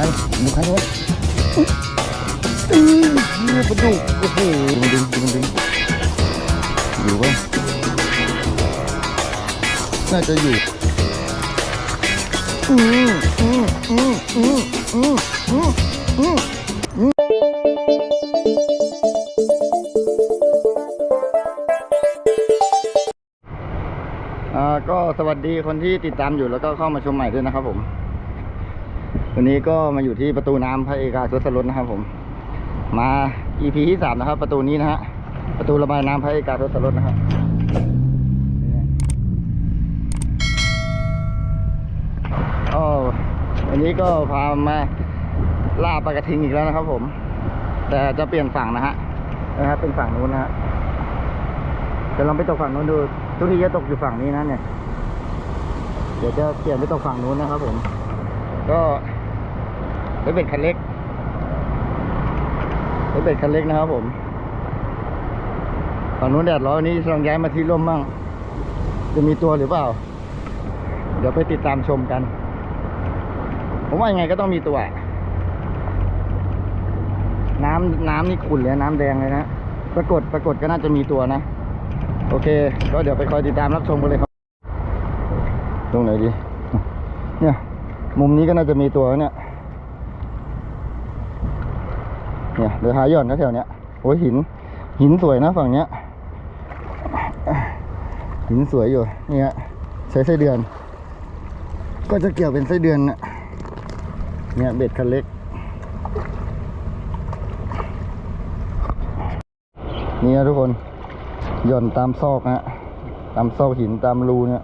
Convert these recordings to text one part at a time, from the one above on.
รดูใครด้วยอื้อปลาดุกโอ้โหมันดึงมันดึงอยู่เว้ยน่าจะอยู่อืมอืมอืมอืมอืมอืมอืมอืมอ่าก็สวัสดีคนที่ติดตามอยู่แล้วก็เข้ามาชมใหม่ด้วยนะครับผม วันนี้ก็มาอยู่ที่ประตูน้ำพระเอกาทศรถนะครับผม มา EP ที่สามนะครับ ประตูนี้นะฮะประตูระบายน้ำพระเอกาทศรถนะครับอ๋อวันนี้ก็พามาล่าปลากระทิงอีกแล้วนะครับ ผม แต่จะเปลี่ยนฝั่งนะฮะนะครับเป็นฝั่งนู้นนะฮะจะลองไปตกฝั่งนู้นดู ทุกทีจะตกอยู่ฝั่งนี้นะเนี่ย เดี๋ยวจะเปลี่ยนไปตกฝั่งนู้นนะครับผม ก็ รถเบ็ดคันเล็กรถเบ็ดคันเล็กนะครับผมฝั่งนู้นแดดร้อนนนี้ลองย้ายมาที่ร่มบ้างจะมีตัวหรือเปล่า เดี๋ยวไปติดตามชมกัน ผมว่ายังไงก็ต้องมีตัว น้ำน้ำนี่ขุ่นเลยน้ำแดงเลยนะ ปรากฏปรากฏก็น่าจะมีตัวนะ โอเค ก็เดี๋ยวไปคอยติดตามรับชมกันเลยครับ ตรงไหนดี เนี่ย มุมนี้ก็น่าจะมีตัวเนี่ย เนี่ยเดี๋ยวหาย่อนแถวๆเนี้ยโอ้ยหิน หินสวยนะฝั่งเนี้ย หินสวยอยู่เนี่ยใช้ไส้เดือน ก็จะเกี่ยวเป็นไส้เดือนน่ะเนี่ยเบ็ดคันเล็ก นี่นะทุกคนหย่อนตามซอกนะฮะตามซอกหินตามรูเนี่ย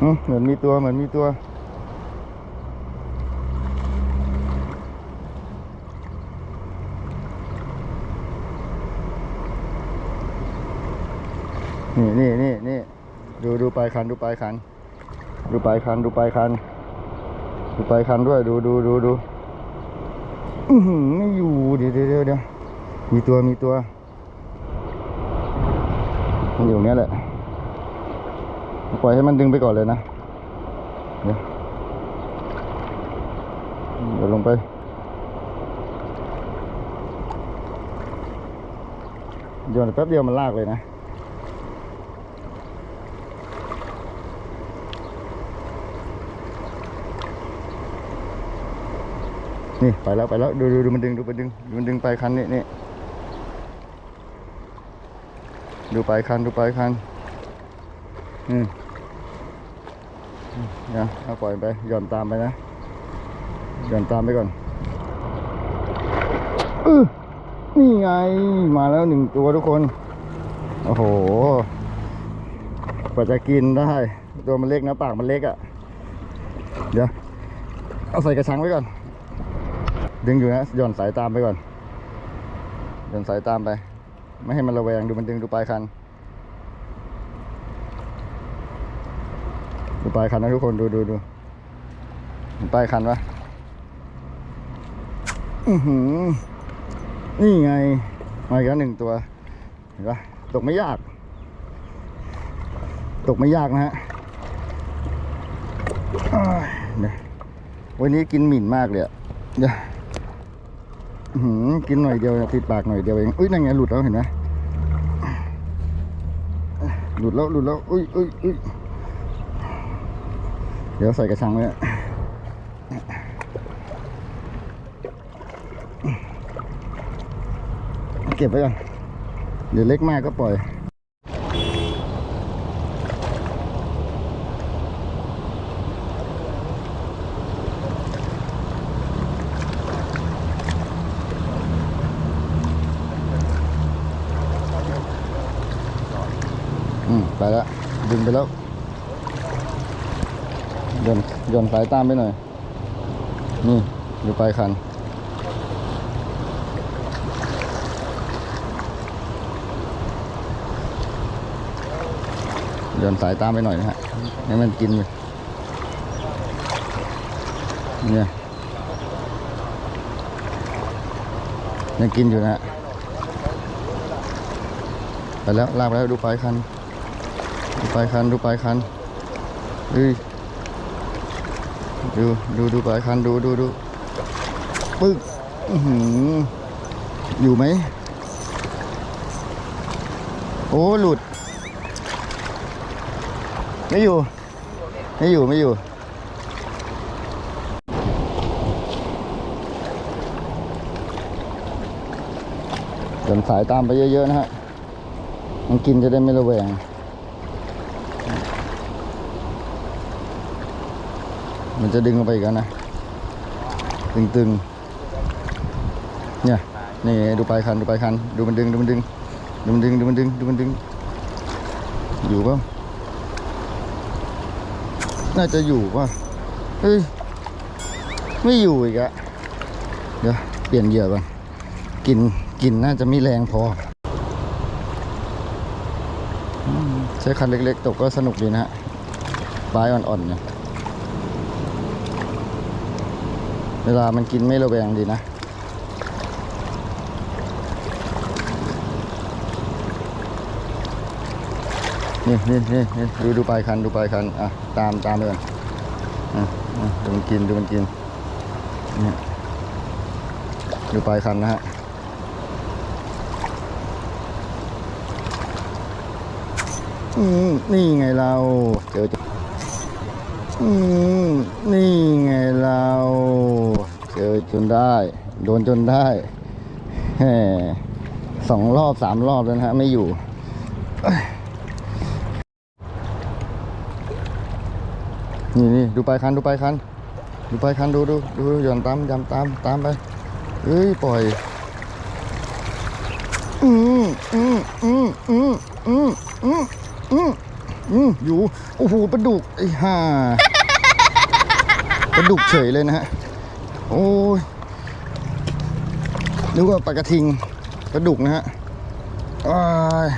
เหมือนมีตัวเหมือนมีตัว นี่นี่นี่นี่ดูดูปลายคันดูปลายคัน ดูปลายคันดูปลายคัน ดูปลายคันด้วยดูดูดูดูไม่อยู่เดี๋ยวเดี๋ยวเดี๋ยวมีตัวมีตัวมันอยู่เนี้ยแหละ ปล่อยให้มันดึงไปก่อนเลยนะ เดี๋ยวเดี๋ยวลงไป โยนแป๊บเดียวมันลากเลยนะนี่ไปแล้วไปแล้วดูดูดูมันดึงดูมันดึงดูมันดึงไปคันนี่นี่ดูไปคันดูไปคัน อืมนะเอาปล่อยไปหย่อนตามไปนะหย่อนตามไปก่อนออนี่ไง มาแล้วหนึ่งตัวทุกคน โอ้โหกว่าจะกินได้ ตัวมันเล็กนะปากมันเล็กอะ่ะ เดี๋ยว เอาใส่กระชังไว้ก่อน ดึงอยู่นะหย่อนสายตามไปก่อนหย่อนสายตามไป ไม่ให้มันระแวงดูมันดึงดูปลายคัน ปลายคันนะทุกคนดูดูดูปลายคันปะอือหือนี่ไง มาอีกแล้วหนึ่งตัว เห็นปะตกไม่ยาก ตกไม่ยากนะฮะเนี่ยวันนี้กินหมิ่นมากเลยอะเดี๋ยวอื้อหือกินหน่อยเดียวติดปากหน่อยเดียวเอง อุ้ยนั่นไงหลุดแล้วเห็นไหมหลุดแล้วหลุดแล้ว อุ้ยอุ้ยอุ้ย เดี๋ยวใส่กระชังไว้เก็บไว้ก่อนเดี๋ยวเล็กมากก็ปล่อยอืมไปแล้วดึงไปแล้ว นหย่อนสายตามไปหน่อย นี่ดูปลายคันอย้อนสายตามไปหน่อยนะฮะให้มันกินไปเนี่ยยังกินอยู่นะฮะไปแล้วลากไปแล้วดูปลายคัน ดูปลายคัน ดูปลายคันดู ดูดูดูปลายคันดูดูดูปึ๊กอยู่ไหม โอ้หลุด ไม่อยู่ ไม่อยู่ไม่อยู่เดินสายตามไปเยอะๆนะฮะ มันกินจะได้ไม่ระแวง มันจะดึงลงไปอีกแล้วนะ ตึงๆ เนี่ย นี่ดูปลายคัน ดูปลายคัน ดูมันดึง ดูมันดึง ดูมันดึง ดูมันดึง ดูมันดึง อยู่เปล่าน่าจะอยู่ป่ะ เฮ้ย ไม่อยู่อีกอะเดี๋ยว เปลี่ยนเหยื่อก่อน กิน กินน่าจะไม่แรงพอ ใช้คันเล็กๆ ตกก็สนุกดีนะฮะปลายอ่อนๆเนี่ย เวลามันกินไม่ระแวงดีนะ นี่นี่นี่นี่ดูดูปลายคันดูปลายคัน อะ ตามตามไปก่อนอะดูมันกินดูมันกินนี่ดูปลายคันนะฮะอืมนี่ไงเราเจอจอืมนี่ไงเรา จนได้ โดนจนได้สองรอบสามรอบแล้วนะฮะ ไม่อยู่ นี่นี่ดูไปคัน ดูไปคัน ดูไปคัน ดูดูดูหย่อนตามยำตามตามไปเอ้ย ปล่อย อืมอืมอืมอืมอืมอืมอืมอืมอยู่ โอ้โหปลาดุก ไอ้ห่าปลาดุกเฉยเลยนะฮะ โอ้ยนึกว่าปลากระทิงปลาดุกนะฮะอ้าย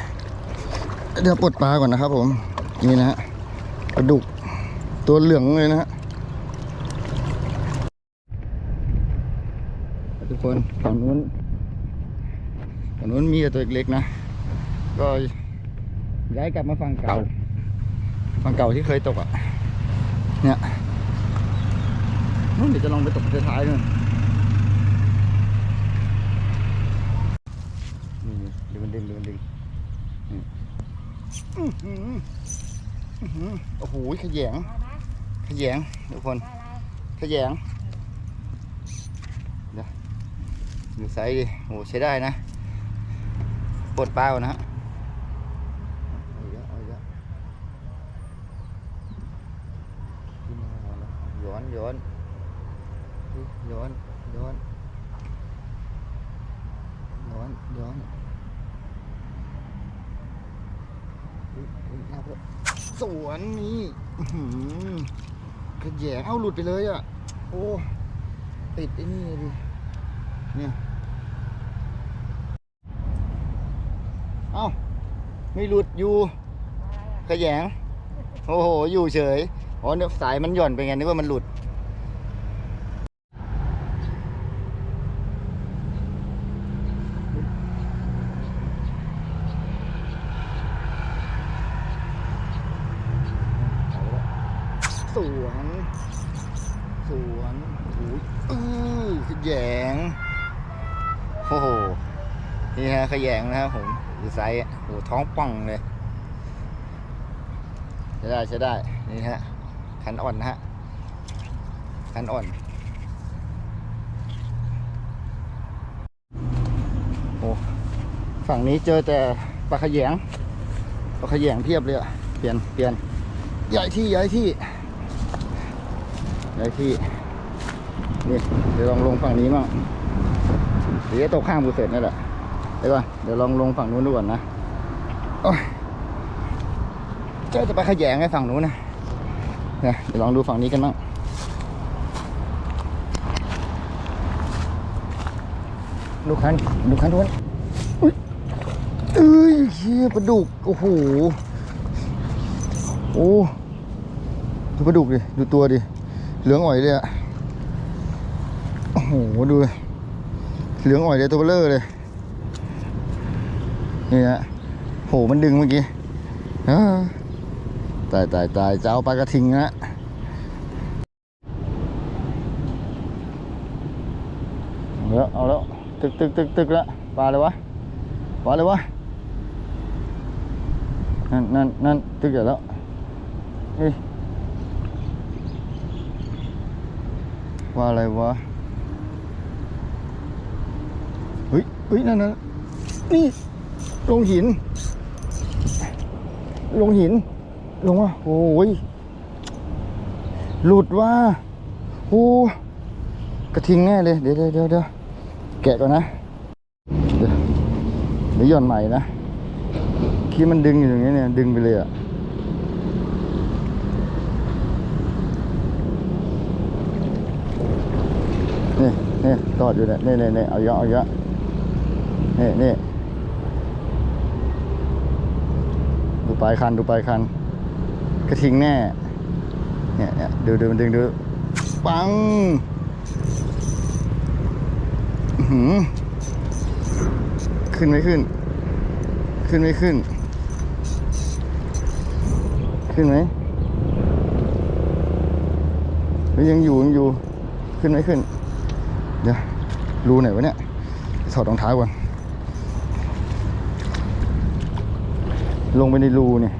เดี๋ยวปลดปลาก่อนนะครับผม นี่นะฮะปลาดุกตัวเหลืองเลยนะฮะทุกคนฝั่งนู้นฝั่งนู้นมีแต่ตัวเล็กๆนะ ก็ย้ายกลับมาฝั่งเก่าฝั่งเก่าที่เคยตกอะเนี่ย นู้นเดี๋ยวจะลองไปตกท้ายๆนู่นนี่ดูมันดึงดูมันดึงนี่อื้อหืออื้อหือโอ้โหขยงขยงทุกคนขยงเดี๋ยวดูไซส์ดิโอ้ใช้ได้นะปลดเปล่านะฮะเอาอีกแล้วเอาอีกแล้วขึ้นมาแล้วย้อนย้อนอุ๊ ย้อนย้อนย้อนย้อนสวนนี่ขยงเอ้าหลุดไปเลยอะ โอ้ติดไอ้นี่ดิเนี่ยเอ้าไม่หลุดอยู่ขยงโอ้โห อยู่เฉย อ๋อเนี่ยสายมันหย่อนไปไงนึกว่ามันหลุด สวน สวนโอ้ยอื้ อขยงโอ้โหนี่ฮะขยงนะครับผมดูไซส์โอ้โหท้องป่องเลยใช้ได้ใช้ได้นี่ฮะคันอ่อนนะฮะคันอ่อนโอ้ฝั่งนี้เจอแต่ปลาขยงปลาขยงเพียบเลยอะเปลี่ยนเปลี่ยนย้ายที่ย้ายที่ย้ายที่ นี่เดี๋ยวลองลงฝั่งนี้มั่งเดี๋ยวจะตกข้างบูเสร็จนี่แหละเดี๋ยวก่อนเดี๋ยวลองลงฝั่งนู้นดูก่อนนะโอ้ยเจ้าจะไปขยงไอ้ฝั่งนู้นนะเนี่ยเดี๋ยวลองดูฝั่งนี้กันบ้างดูคันดูคันนู้นอุ๊ยเอ้ยเฮียปลาดุกโอ้โหโอ้ดูปลาดุกดิ ดูตัวดิ เหลืองอ่อยเลยอะ หดู เหลืองอ่อยเลยตัวเบลอเลย นี่ฮะโหมันดึงเมื่อกี้อ้าตายตายตายจะเอาปลากระทิงนะเอาแล้วเอาแล้วตึกตึกตึกตึกแล้วปลาเลยวะปลาเลยวะนั่นนั่นนั่นตึกใหญ่แล้วเฮ้ยว่าอะไรวะ เฮ้ยนั่นนั่นนี่ลงหิน ลงหิน ลงว่ะโอ้ยหลุดว่ะโอ้กระทิงแน่เลย เดี๋ยวเดี๋ยวเดี๋ยวแกะก่อนนะ เดี๋ยวเดี๋ยวหย่อนใหม่นะคิดมันดึงอยู่อย่างนี้เนี่ย ดึงไปเลยอะนี่นี่ตอดอยู่เนี่ยนี่นี่เอาเยอะเอาเยอะ นี่นี่ดูปลายคันดูปลายคัน กระทิงแน่ เนี่ยเนี่ยดูดูมันดึงดูปังอื้อหือขึ้นไม่ขึ้น ขึ้นไม่ขึ้น ขึ้นไหมหรือยังอยู่ยังอยู่ ขึ้นไม่ขึ้น เดี๋ยวรูไหนวะเนี่ย ถอดรองเท้าก่อน ลงไปในรูเนี่ย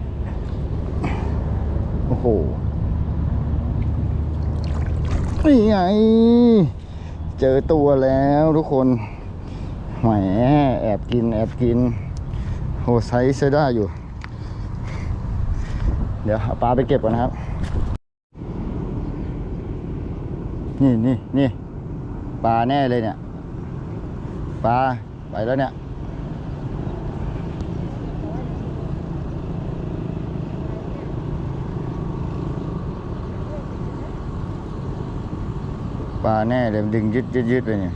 โอ้โห นี่ไง เจอตัวแล้วทุกคน แหม แอบกิน แอบกิน โหไซส์ใช้ได้อยู่ เดี๋ยวเอาปลาไปเก็บก่อนนะครับ นี่นี่นี่ปลาแน่เลยเนี่ย ปลา ไปแล้วเนี่ย ปลาแน่เลยมันดึงยึดยึดยึดเลยเนี่ย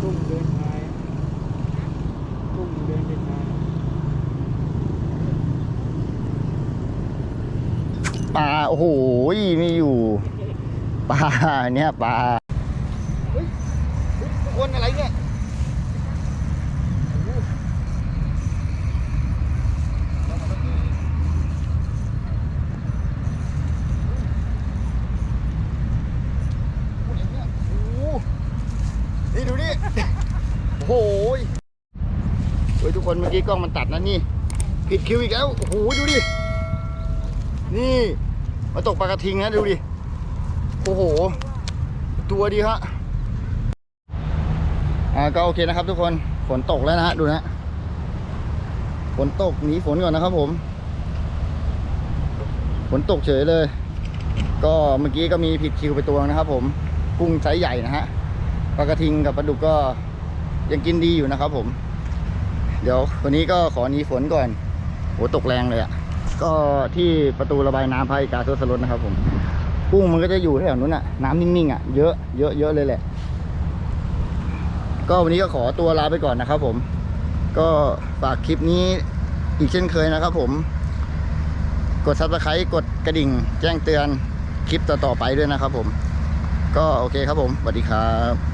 ตุ้มเดินทายตุ้มเดินเป็นทายปลาโอ้โหไม่อยู่ปลาเนี่ยปลาเฮ้ยคนอะไรเนี่ยนี่ดูนี่ โอ้โหเฮ้ยทุก คนเมื่อกี้กล้องมันตัดนะนี่ผิดคิวอีกแล้วโอ้โหดูดิ นี่มาตกปลากระทิงนะดูดิ โอ้โห ตัวดีฮะอ่าก็โอเคนะครับทุกคนฝนตกแล้วนะฮะดูนะฝนตกหนีฝนก่อนนะครับผมฝนตกเฉยเลย ก็เมื่อกี้ก็มีผิดคิวไปตัวนะครับ ผมกุ้งไซส์ใหญ่นะฮะปลากระทิงกับปลาดุกก็ยังกินดีอยู่นะครับผม เดี๋ยววันนี้ก็ขอหนีฝนก่อนโหตกแรงเลยอะก็ที่ประตูระบายน้ำพระอิกาทศรถนะครับผมกุ้งมันก็จะอยู่แถวนู้นอะน้ำนิ่งๆอะเยอะเยอะเยอะเลยแหละ ก็วันนี้ก็ขอตัวลาไปก่อนนะครับ ผม ก็ฝากคลิปนี้อีกเช่นเคยนะครับผม กดซับสไครต์กดกระดิ่ง แจ้งเตือนคลิปต่อๆไปด้วยนะครับผม ก็โอเคครับผมสวัสดีครับ